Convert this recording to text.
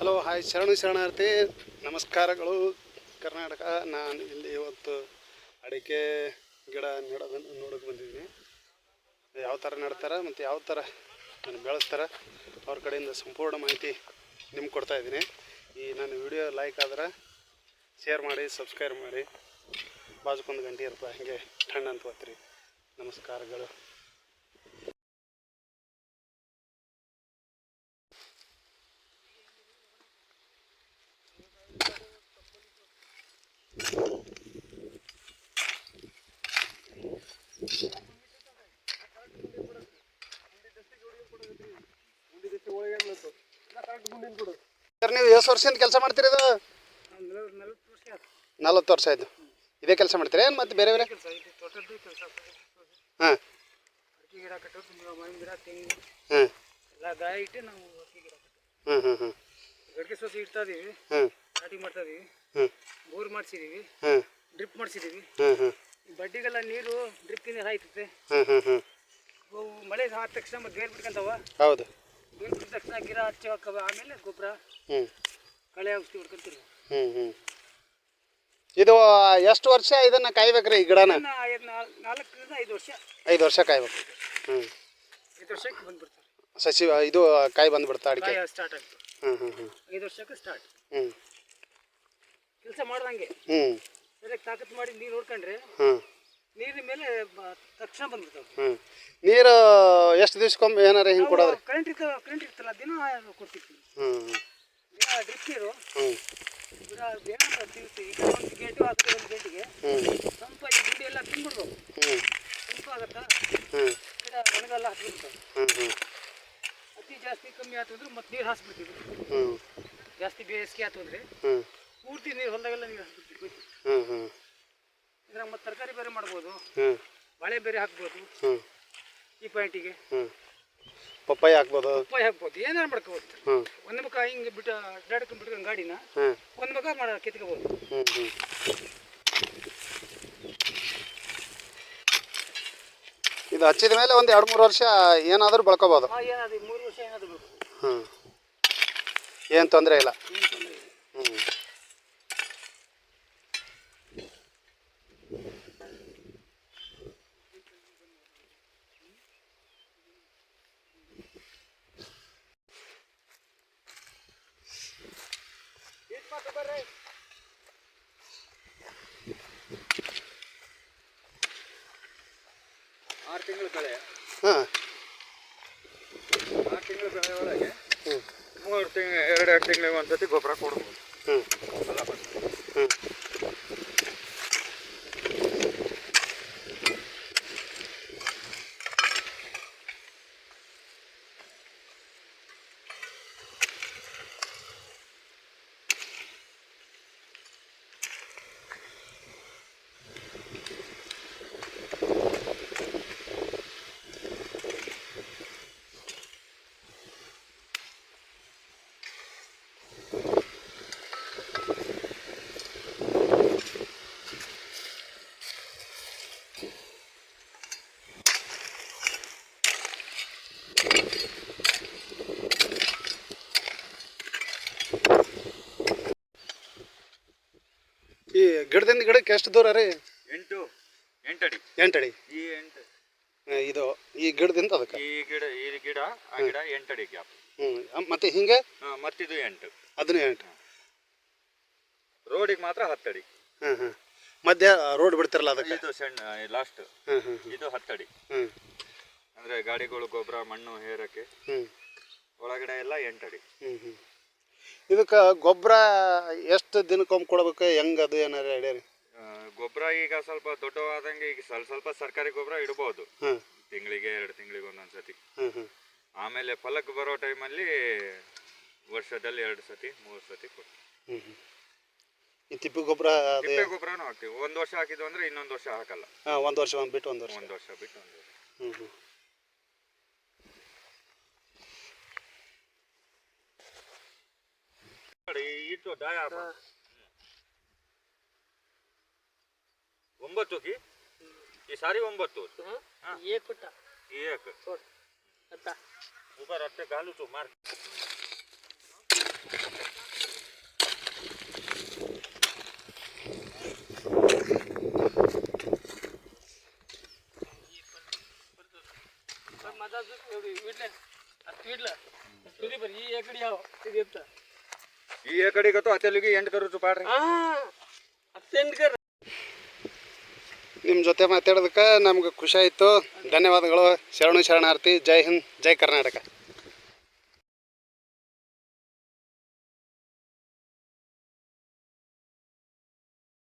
Hello, hi, ಶರಣು ಶರಣಾರ್ಥಿ. ನಮಸ್ಕಾರಗಳು. ಕರ್ನಾಟಕ, ನಾನು ಇಲ್ಲಿ ಇವತ್ತು ಅಡಿಕೆ ಗಿಡ ನೆಡೋದನ್ನು ನೋಡೋಕೆ ಬಂದಿದ್ದೀನಿ. ಯಾವ ಥರ ನೆಡ್ತಾರೆ ಮತ್ತು ಯಾವ ಥರ ನಾನು ಬೆಳೆಸ್ತಾರೆ ಅವ್ರ ಕಡೆಯಿಂದ ಸಂಪೂರ್ಣ ಮಾಹಿತಿ ನಿಮ್ಗೆ ಕೊಡ್ತಾ ಇದ್ದೀನಿ. ಈ ನನ್ನ ವಿಡಿಯೋ ಲೈಕ್ ಆದ್ರೆ ಶೇರ್ ಮಾಡಿ ಸಬ್ಸ್ಕ್ರೈಬ್ ಮಾಡಿ. ಬಾಜುಕೊಂದು ಗಂಟೆ ಇರ್ತದೆ ಹಾಗೆ ಠಂಡ್ ಅಂತ ಹೋಗ್ತೀರಿ ನಮಸ್ಕಾರಗಳು. ಸರ್ ನೀವು ಎಷ್ಟು ವರ್ಷದಿಂದ ಕೆಲಸ ಮಾಡ್ತೀರಿ ಇದು? ನಲ್ವತ್ತು ವರ್ಷ ಆಯ್ತು. ಇದೇ ಕೆಲಸ ಮಾಡ್ತೀರಾ? ಏನು ಮತ್ತೆ ಬೇರೆ ಬೇರೆ? ಹಾಂ. ಮಾವಿನ ಗಿಡ ತೆಂಗು ಹಾಂ ನಾಟಿ ಮಾಡ್ತಾ ಇದೀವಿ ಬೋರ್ ಮಾಡಿಸಿದೀವಿ ಡ್ರಿಪ್ ಮಾಡಿಸಿದೀವಿ ಬಡ್ಡಿಗೆಲ್ಲ ನೀರು ಹಾಯ್ತದೆ ಹ್ಞೂ ಹ್ಞೂ ಹ್ಞೂ ಅವು ಮಳೆ ಆದ ತಕ್ಷಣ ಮತ್ತೆ ಬೇರೆ ಹೌದು. ಬೇರೆ ಬಿಟ್ಟ ತಕ್ಷಣ ಗಿಡ ಹಚ್ಚಿ ಹಾಕವ. ಆಮೇಲೆ ಗೊಬ್ಬರ ಕಳೆ ಔಷಧಿ ಹೊಡ್ಕೊಂತೀವಿ. ಹ್ಞೂ ಹ್ಞೂ ಇದು ಎಷ್ಟು ವರ್ಷ ಇದನ್ನ ಕಾಯ್ಬೇಕ್ರಿ ಈ ಗಿಡನ? ನಾಲ್ಕರಿಂದ ಐದು ವರ್ಷ. ಐದು ವರ್ಷ ಕಾಯ್ಬೇಕು. ಹ್ಞೂ ಐದು ವರ್ಷಕ್ಕೆ ಬಂದ್ಬಿಡ್ತಾರೆ. ಸಸಿ ಇದು ಕಾಯಿ ಬಂದ್ಬಿಡ್ತಾ ಅಡಿಕೆ? ಸ್ಟಾರ್ಟ್ ಆಗ್ತದೆ ಹ್ಞೂ ಹ್ಞೂ ಹ್ಞೂ ಐದು ವರ್ಷಕ್ಕೆ ಸ್ಟಾರ್ಟ್ ಹ್ಞೂ ಕೆಲಸ ಮಾಡ್ದಂಗೆ. ಹ್ಞೂ ಸರಿಯಾಗಿ ತಾಕತ್ತು ಮಾಡಿ ನೀರು ನೋಡ್ಕೊಂಡ್ರೆ ಹ್ಞೂ ನೀರಿನ ಮೇಲೆ ಬ- ತಕ್ಷಣ ಬಂದ್ಬಿಡ್ತಾವೆ ಹ್ಞೂ ನೀರು ಎಷ್ಟು ದಿವ್ಸಕ್ಕೊಮ್ಮೆ ಏನಾರ ಹಿಂಗೆ ಕೊಡೋದ್ರಿ? ಕರೆಂಟ್ ಕರೆಂಟ್ ಇರ್ತಲ್ಲ ದಿನ ಕೊಡ್ತಿರ್ತೀವಿ. ಹ್ಞೂ ದಿನ ಡ್ರಿಪ್ ನೀರು. ಹ್ಞೂ ದಿನ ಬೇಗ ತಿಳ್ಸಿ ಈ ಕಡೆ ಒಂದು ಗೇಟು ಆ ಕಡೆ ಒಂದು ಗೇಟಿಗೆ. ಹ್ಞೂ ತಂಪಾಗಿ ಗುಂಡಿ ಎಲ್ಲ ತಿಂದ್ಬಿಡ್ಬೇಕು ಹ್ಞೂ ತಂಪಾಗತ್ತಾ ಹ್ಞೂ ಗಿಡ ಒಣಗೆಲ್ಲ ಹಾಕ್ಬಿಡ್ತಾವೆ ಹ್ಞೂ ಹ್ಞೂ ಅತಿ ಜಾಸ್ತಿ ಕಮ್ಮಿ ಆಯ್ತು ಅಂದ್ರೆ ಮತ್ತೆ ನೀರು ಹಾಸ್ಬಿಡ್ತೀವಿ. ಹ್ಞೂ ಜಾಸ್ತಿ ಬೇಸಿಗೆ ಆಯ್ತು ಅಂದರೆ ಹ್ಞೂ ಪೂರ್ತಿ ನೀರು ಹೊಲದಾಗೆಲ್ಲ ನೀರು ಹಾಕ್ಬಿಡ್ತೀವಿ ಹ್ಮ್ ಹ್ಮ್. ಇದ್ರಾಗ ಮತ್ತೆ ತರಕಾರಿ ಬೇರೆ ಮಾಡ್ಬೋದು. ಬಾಳೆ ಬೇರೆ ಹಾಕ್ಬೋದು. ಹ್ಞೂ ಈ ಪಾಯಿಂಟಿಗೆ ಹ್ಞೂ ಪಪ್ಪಾಯಿ ಹಾಕ್ಬೋದು. ಪಪ್ಪಾಯಿ ಹಾಕ್ಬೋದು. ಏನಾರು ಮಾಡ್ಕೋಬೋದು. ಹ್ಞೂ ಒಂದು ಮುಖ ಹಿಂಗೆ ಬಿಟ್ಟು ಅಡ್ಡಾಡ್ಕೊಂಡು ಬಿಟ್ಕೊಂಡು ಗಾಡಿನ ಹಾಂ ಒಂದು ಮುಖ ಮಾಡ ಕಿತ್ಕೋಬೋದು. ಹ್ಞೂ ಹ್ಞೂ ಇದು ಹಚ್ಚಿದ ಮೇಲೆ ಒಂದು ಎರಡು ಮೂರು ವರ್ಷ ಏನಾದರೂ ಬಳ್ಕೋಬೋದು. ಆ ಏನಾದ್ರು ಮೂರು ವರ್ಷ ಏನಾದರೂ ಬೇಕು ಹ್ಞೂ ಏನು ತೊಂದರೆ ಇಲ್ಲ. ಏನು ತೊಂದ್ರೆ ಇಲ್ಲ. ಹ್ಞೂ ಆರು ತಿಂಗಳು ಬೆಳೆ ಹಾಂ. ಆರು ತಿಂಗಳ ಬೆಳೆ ಒಳಗೆ ಮೂರು ತಿಂಗಳು ಎರಡೆರಡು ಎರಡು ತಿಂಗಳಿಗೆ ಒಂದ್ಸತಿ ಗೊಬ್ಬರ ಕೊಡ್ಬೋದು ಹ್ಞೂ ಫಲ ಬರ್ತದೆ ಹ್ಞೂ ಈ ಗಿಡದಿಂದ ಗಿಡಕ್ಕೆ ಎಷ್ಟು ದೂರ ರೀ? ಎಂಟು ಎಂಟಡಿ ಎಂಟಡಿ ಈ ಎಂಟು. ಇದು ಈ ಗಿಡದಿಂದ ಅದಕ್ಕೆ ಈ ಗಿಡ ಈ ಗಿಡ ಆ ಗಿಡ ಎಂಟಡಿ ಗ್ಯಾಪ್. ಹ್ಞೂ ಮತ್ತೆ ಹಿಂಗೆ? ಮತ್ತಿದು ಎಂಟು. ಅದನ್ನೇ ಎಂಟು. ರೋಡಿಗೆ ಮಾತ್ರ ಹತ್ತಡಿ ಹಾಂ ಹಾಂ ಮಧ್ಯ ರೋಡ್ ಬಿಡ್ತಿರಲ್ಲ ಅದಕ್ಕೆ? ಇದು ಸಣ್ಣ ಲಾಸ್ಟ್ ಹ್ಞೂ ಹ್ಞೂ ಇದು ಹತ್ತಡಿ ಹ್ಞೂ ಅಂದ್ರೆ ಗಾಡಿಗಳು ಗೊಬ್ಬರ ಮಣ್ಣು ಹೇರಕ್ಕೆ. ಹ್ಞೂ ಒಳಗಡೆ ಎಲ್ಲ ಎಂಟಡಿ ಹ್ಞೂ ಹ್ಞೂ ಇದಕ್ಕೆ ಗೊಬ್ಬರ ಎಷ್ಟು ದಿನಕ್ಕೊಮ್ಮೆ ಕೊಡ್ಬೇಕು? ಹೆಂಗ್ ಅದು ಏನಾರು ಐಡಿಯಾ ಗೊಬ್ಬರ ಈಗ ಸ್ವಲ್ಪ ದೊಡ್ಡವಾದಂಗೆ ಈಗ ಸ್ವಲ್ಪ ಸ್ವಲ್ಪ ಸರ್ಕಾರಿ ಗೊಬ್ಬರ ಇಡ್ಬೋದು. ಹ್ಞೂ ತಿಂಗಳಿಗೆ ಎರಡು ತಿಂಗಳಿಗೆ ಒಂದೊಂದು ಸತಿ ಹ್ಞೂ ಹ್ಞೂ ಆಮೇಲೆ ಫಲಕ್ಕೆ ಬರೋ ಟೈಮಲ್ಲಿ ವರ್ಷದಲ್ಲಿ ಎರಡು ಸತಿ ಮೂರು ಸತಿ ಕೊಡ್ತೀವಿ. ಹ್ಞೂ ಹ್ಞೂ ಈ ತಿಪ್ಪಿ ಗೊಬ್ಬರ ಅದು ತಿಪ್ಪೆ ಗೊಬ್ಬರನೂ ಹಾಕ್ತೀವಿ. ಒಂದು ವರ್ಷ ಹಾಕಿದ್ವು ಅಂದ್ರೆ ಇನ್ನೊಂದು ವರ್ಷ ಹಾಕಲ್ಲ. ಹಾಂ ಒಂದು ವರ್ಷ ಒಂದು ಬಿಟ್ಟು ಒಂದು ವರ್ಷ. ಒಂದು ವರ್ಷ ಬಿಟ್ಟು ಒಂದು ವರ್ಷ. ಹ್ಞೂ ಹ್ಞೂ ಇಟ್ಟು ಡಾಯ ಒಂಬತ್ತು ಕಿ ಈ ಸಾರಿ ಒಂಬತ್ತು ಏಕ್ ಏಕ್ ಉಬರ್ ಅಷ್ಟೇ ಗಾಲು ಮಾರ್ಕ್ माझा एवढी विडलं विडलं तुझी पण ही एकडी हवं ते देतात मार ಈ ಕಡೆಗತ್ತು ಹತ್ತಲಿಗೆ ಎಂಟು ಕರುಚು ಪಾಡ್ರಿ. ನಿಮ್ಮ ಜೊತೆ ಮಾತಾಡೋದಕ್ಕೆ ನಮ್ಗೆ ಖುಷಿ ಆಯಿತು. ಧನ್ಯವಾದಗಳು. ಶರಣು ಶರಣಾರ್ಥಿ. ಜೈ ಹಿಂದ್ ಜೈ ಕರ್ನಾಟಕ.